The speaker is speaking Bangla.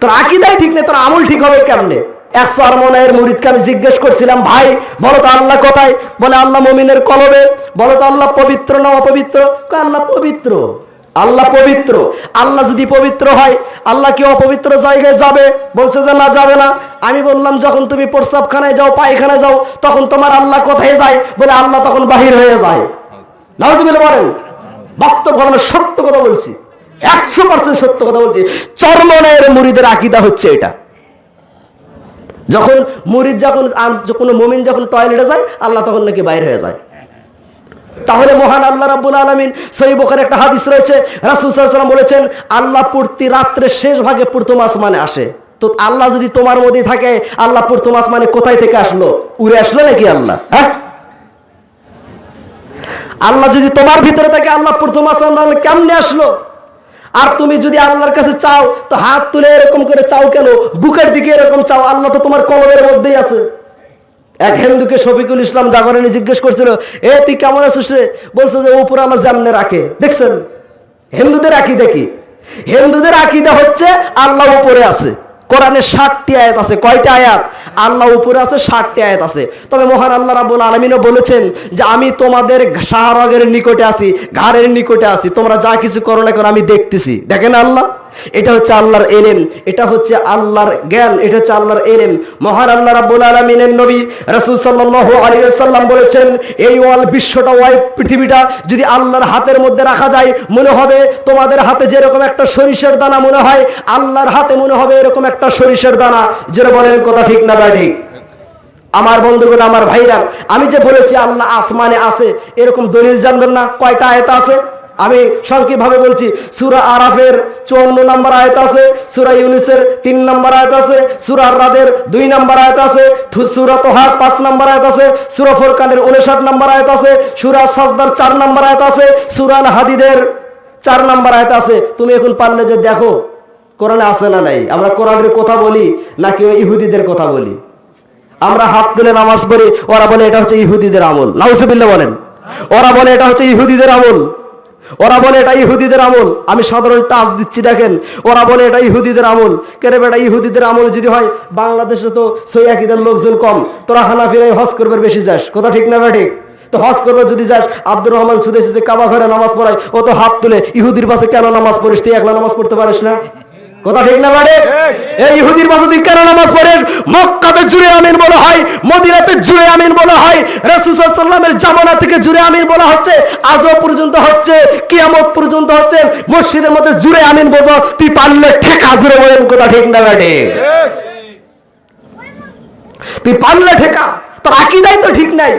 তোর আকিদাই ঠিক নেই তোর আমল ঠিক হবে কেমনে? একশো আর মনের মুরিদকে আমি জিজ্ঞেস করছিলাম ভাই বলো তো আল্লাহ কোথায়? বলে আল্লাহ মমিনের কলবে। বলো তো আল্লাহ পবিত্র না অপবিত্র? আল্লাহ পবিত্র। আল্লাহ পবিত্র। আল্লাহ যদি পবিত্র হয় আল্লাহ কি অপবিত্র জায়গায় যাবে? বলছে যে না যাবে না। আমি বললাম যখন তুমি প্রস্রাবখানায় যাও পায়খানায় যাও তখন তোমার আল্লাহ কোথায় যায়? বলে আল্লাহ তখন বাহির হয়ে যায়। নাউজুবিল্লাহ বলেন বাস্তব ঘটনা সত্য কথা বলছি। একশো পার্সেন্ট সত্য কথা বলছি। চরমনের মুড়িদের আকিদা হচ্ছে এটা। যখন মুরিদ যখন কোনো মমিন যখন টয়লেটে যায়, আল্লাহ তখন নাকি বাইরে হয়ে যায়। তাহলে মহান আল্লাহ রাব্বুল আলামিন সহি বুখারী একটা হাদিস রয়েছে। রাসূল আলাইহি বলেছেন, আল্লাহ প্রতি রাত্রে শেষ ভাগে প্রথম আসমানে আসে। তো আল্লাহ যদি তোমার মধ্যেই থাকে, আল্লাহ প্রথম আসমানে কোথায় থেকে আসলো? উড়ে আসলো নাকি আল্লাহ? হ্যাঁ? আল্লাহ যদি তোমার ভিতরে থাকে, আল্লাহ প্রথম আসমান কেমনে আসলো? আর তুমি যদি আল্লাহর কাছে চাও, তো হাত তুলে এরকম করে চাও কেন? বুকের দিকে এরকম চাও, আল্লাহ তো তোমার কলমের মধ্যেই আছে। এক হিন্দুকে শফিকুল ইসলাম জাগরণী জিজ্ঞেস করছিল, এ, তুই কেমন আছিস রে? বলছে যে, উপর আল্লাহ জামনে রাখে। দেখছেন? হিন্দুদের আকিদা কি? হিন্দুদের আকিদা হচ্ছে আল্লাহ উপরে আছে। কোরআনে ষাটটি আয়াত আছে। কয়টা আয়াত? আল্লাহ উপরে আছে, ষাটটি আয়াত আছে। তবে মহান আল্লাহ রাবুল আলমিনও বলেছেন যে, আমি তোমাদের শাহরগের নিকটে আছি, ঘাড়ের নিকটে আছি, তোমরা যা কিছু করো না কেন আমি দেখতেছি। দেখেন আল্লাহ? এটা হচ্ছে আল্লাহর এলেম, এটা হচ্ছে আল্লাহর জ্ঞান, এটা হচ্ছে আল্লাহর এলেম। মহান আল্লাহ রাব্বুল আলামিনের নবী রাসূল সাল্লাল্লাহু আলাইহি ওয়াসাল্লাম বলেছেন, এই ওয়াল বিশ্বটা ওয়াই পৃথিবীটা যদি আল্লাহর হাতের মধ্যে রাখা যায়, মনে হবে তোমাদের হাতে যেরকম একটা সরিষার দানা মনে হয়, আল্লাহর হাতে মনে হবে এরকম একটা সরিষার দানা। যেটা বলেন, কথা ঠিক না ভাই ঠিক? আমার বন্ধুগুলো আমার ভাইরা, আমি যে বলেছি, আল্লাহ আসমানে আছে, এরকম দলিল জানবেন না, কয়টা আয়তা আছে? আমি সংক্ষিপ্তভাবে বলছি, সুরা আরাফের চুয়ান্ন নম্বর আয়ত আছে, সুরা ইউনিসের তিন নম্বর আয়ত আছে, সুরা রাদের দুই নম্বর আয়ত আছে সুরা তোহার পাঁচ নম্বর আয়ত আছে, সুরা ফোরকানের উনষাট নম্বর আয়ত আছে, সুরা সাজদার চার নম্বর আয়ত আছে সুরাল হাদিদের চার নম্বর আয়ত আছে। তুমি এখন পারলে যে দেখো, কোরআনে আছে না নাই? আমরা কোরআনের কথা বলি, নাকি ওই ইহুদিদের কথা বলি? আমরা হাত তুলে নামাজ পড়ি, ওরা বলে এটা হচ্ছে ইহুদিদের আমল। নাউসুবিল্লাহ বলেন। ওরা বলে এটা হচ্ছে ইহুদিদের আমল। ওরা বলে এটা ইহুদিদের আমল। আমি সাধারণ টাচ দিচ্ছি, দেখেন। ওরা বলে এটা ইহুদিদের আমল। কেরে বেটা, ইহুদিদের আমল যদি হয়, বাংলাদেশে তো সৈয়াকিদের লোকজন কম। তোরা হানাফিরাই হজ করবে বেশি যাস। কথা ঠিক না ঠিক তো হজ করবে যদি যাস, আব্দুর রহমান সুদেশি যে কাবা ঘরে নামাজ পড়ায়, ও তো হাত তুলে ইহুদির পাশে কেন নামাজ পড়িস? তুই একলা নামাজ পড়তে পারিস না? কথা ঠিক না বাড়ে? এই ইহুদির তুই কেন নামাজ পড়েন মক্কাতে জুড়ে আমিন বলা হয় মদিনাতে জুড়ে আমিন বলা হয় রাসূলুল্লাহের জামানা থেকে জুড়ে আমিন বলা হচ্ছে আজও পর্যন্ত হচ্ছে কিয়ামত পর্যন্ত হচ্ছে মসজিদের মধ্যে জুড়ে আমিন বলব তুই পারলে ঠেকা জুড়ে বলেন কথা ঠিক না বাড়ে? তুই পারলে ঠেকা তোর আকিদাই তো ঠিক নাই।